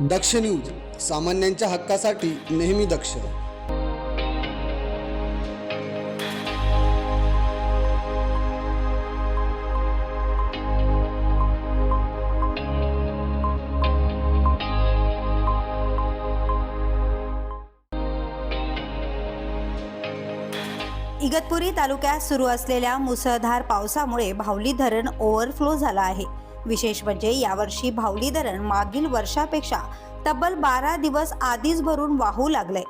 दक्ष news सामान्यांच्या हक्कासाठी नेहमी दक्ष. इगतपुरी तालुक्यात सुरू असलेल्या मुसळधार पावसामुळे भावली धरण ओव्हरफ्लो झालं आहे. विशेष म्हणजे यावर्षी भावली धरण मागील वर्षापेक्षा तब्बल बारा दिवस आधीच भरून वाहू लागले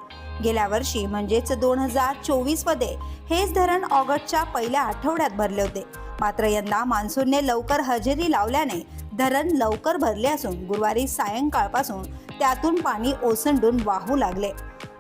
गेल्या वर्षी म्हणजेच दोन हजार चोवीसमध्ये हेच धरण ऑगस्टच्या पहिल्या आठवड्यात भरले होते. मात्र यंदा मान्सूनने लवकर हजेरी लावल्याने धरण लवकर भरले असून गुरुवारी सायंकाळपासून त्यातून पाणी ओसंडून वाहू लागले.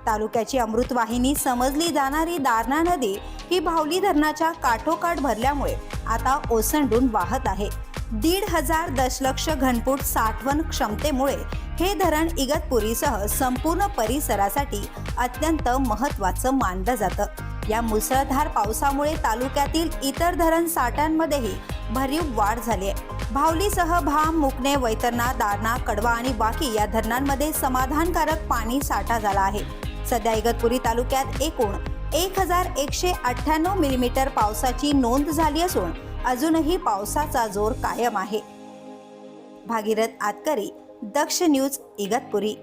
तालुक्याची अमृतवाहिनी समजली जाणारी दारणा नदी ही भावली धरणाच्या काठोकाठ भरल्यामुळे आता ओसंडून वाहत आहे. दीड हजार दशलक्ष घनफूट साठवण क्षमतेमुळे हे धरण इगतपुरीसह संपूर्ण परिसरासाठी अत्यंत महत्त्वाचं मानलं जातं. या मुसळधार पावसामुळे तालुक्यातील इतर धरण साठ्यांमध्येही भरीव वाढ झाली आहे भावलीसह भाम मुकणे वैतरणा दारणा कडवा आणि बाकी या धरणांमध्ये समाधानकारक पाणी साठा झाला आहे. सध्या इगतपुरी तालुक्यात एकूण एक हजार एकशे अठ्ठ्याण्णव मिलीमीटर पावसाची नोंद झाली असून अजूनही पावसाचा जोर कायम आहे. भागीरथ आतकरी दक्ष न्यूज इगतपुरी.